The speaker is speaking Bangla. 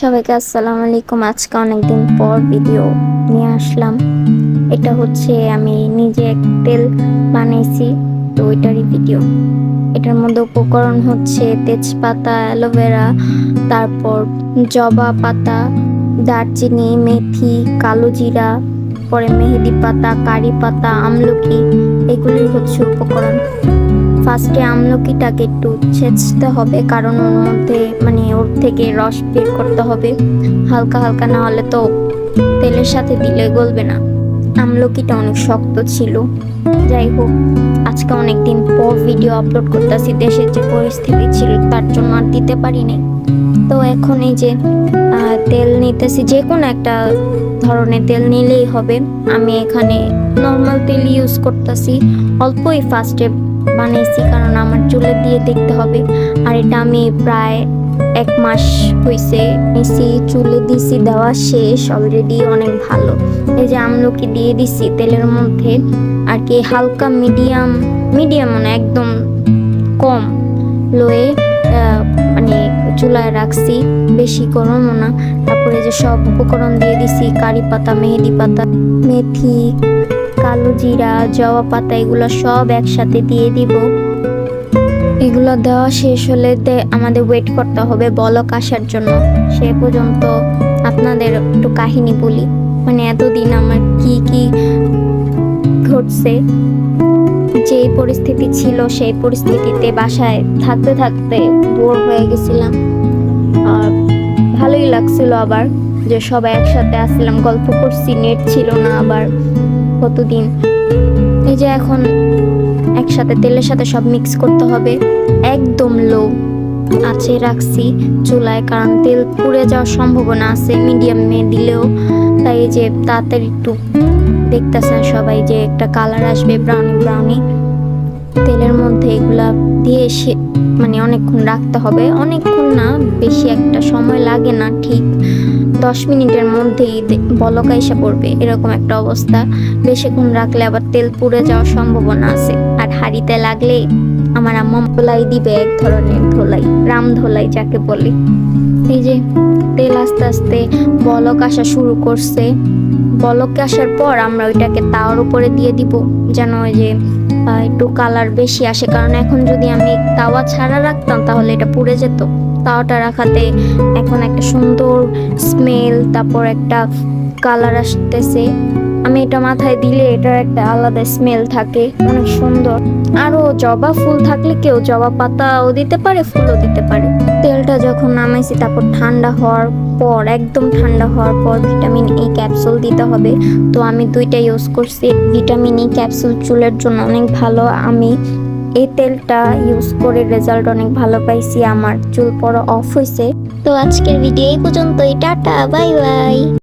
সবাইকে আসসালামু আলাইকুম। আজকে অনেকদিন পর ভিডিও নিয়ে আসলাম। এটা হচ্ছে আমি নিজে এক তেল বানাইছি, তো ওইটারই ভিডিও এটার মধ্যে উপকরণ হচ্ছে তেজপাতা, অ্যালোভেরা, তারপর জবা পাতা, দারচিনি, মেথি, কালো জিরা, পরে মেহেদি পাতা, কারি পাতা, আমলকি এগুলি হচ্ছে উপকরণ। ফার্স্টে আমলকিটাকে একটু ছেঁচতে হবে, কারণ ওর মধ্যে মানে ওর থেকে রস বের করতে হবে। হালকা হালকা না হলে তো তেলের সাথে দিলে গলবে না। আমলকিটা অনেক শক্ত ছিল। যাই হোক, আজকে অনেক দিন পর ভিডিও আপলোড করতেছি, দেশের যে পরিস্থিতি ছিল তার জন্য আর দিতে পারিনি। তো এখন এই যে তেল নিতেছি, যে কোনো একটা ধরনের তেল নিলেই হবে। আমি এখানে নর্মাল তেল ইউজ করতেছি, অল্পই ফার্স্টে বানিয়েছি কারণ আমার চুলে দিয়ে দেখতে হবে। আর এটা আমি প্রায় এক মাস হয়েছে নিছি চুলে দিছি, দেওয়া শেষ অলরেডি অনেক ভালো। এই যে আমলকি দিয়ে দিছি তেলের মধ্যে, আর কি হালকা মিডিয়াম মিডিয়াম মানে একদম কম লোয়ে মানে চুলায় রাখছি, বেশি গরমও না। তারপরে যে সব উপকরণ দিয়ে দিছি, কারি পাতা, মেহেদি পাতা, মেথি কালো জিরা, জবা পাতা, এগুলো সব একসাথে দিয়ে দিব। এগুলো দেওয়া শেষ হলে আমাদের ওয়েট করতে হবে বলক আসার জন্য। সে পর্যন্ত আপনাদের একটু কাহিনী বলি। মানে এতদিন আমার কি কি ঘটছে যে পরিস্থিতি ছিল সেই পরিস্থিতিতে বাসায় থাকতে থাকতে বোর হয়ে গেছিলাম। আর ভালোই লাগছিল আবার যে সবাই একসাথে আসছিলাম গল্প করছি নেট ছিল না আবার। কতদিন? এই যে এখন একসাথে তেলের সাথে সব মিক্স করতে হবে। একদম লো আছে, রাখছি। চুলায়, কারণ তেল পুড়ে যাওয়ার সম্ভাবনা আছে মিডিয়ামে দিলেও। তাই এই যে তাড়াতাড়ি একটু দেখতেছেন সবাই যে একটা কালার আসবে ব্রাউনি ব্রাউনি তেলের মধ্যে এগুলা দিয়ে সে মানে অনেকক্ষণ রাখতে হবে। অনেকক্ষণ না, বেশি একটা সময় লাগে না, ঠিক। দশ মিনিটের মধ্যেই বলকা এসে পড়বে। এরকম একটা অবস্থা। বেশিক্ষণ রাখলে আবার তেল পুড়ে যাওয়ার সম্ভাবনা আছে। আর হাঁড়িতে লাগলে আমার আম্মা ধোলাই দিবে এক ধরনের ধোলাই, রাম ধোলাই যাকে বলে। এই যে তেল আস্তে আস্তে বলক আসা শুরু করছে। বলক আসার পর আমরা ওইটাকে তাওয়ার উপরে দিয়ে দিব, যেন ওই যে একটু কালার বেশি আসে। কারণ এখন যদি আমি তাওয়া ছাড়া রাখতাম তাহলে এটা পুড়ে যেত। তাওয়াটা রাখাতে এখন একটা সুন্দর স্মেল তারপর একটা কালার আসতেছে। আমি এটা মাথায় দিলে এটার একটা আলাদা স্মেল থাকে, অনেক সুন্দর। আরও জবা ফুল থাকলে কেউ জবা পাতাও দিতে পারে, ফুলও দিতে পারে। তেলটা যখন নামাইছি, তারপর ঠান্ডা হওয়ার পর, একদম ঠান্ডা হওয়ার পর ভিটামিন ই ক্যাপসুল দিতে হবে। তো আমি দুইটা ইউজ করছি। ভিটামিন ই ক্যাপসুল চুলের জন্য অনেক ভালো। আমি এই তেলটা ইউজ করে রেজাল্ট অনেক ভালো পাইছি, আমার চুল পড়া অফ হয়েছে তো আজকের ভিডিও এই পর্যন্তই, টাটা বাই বাই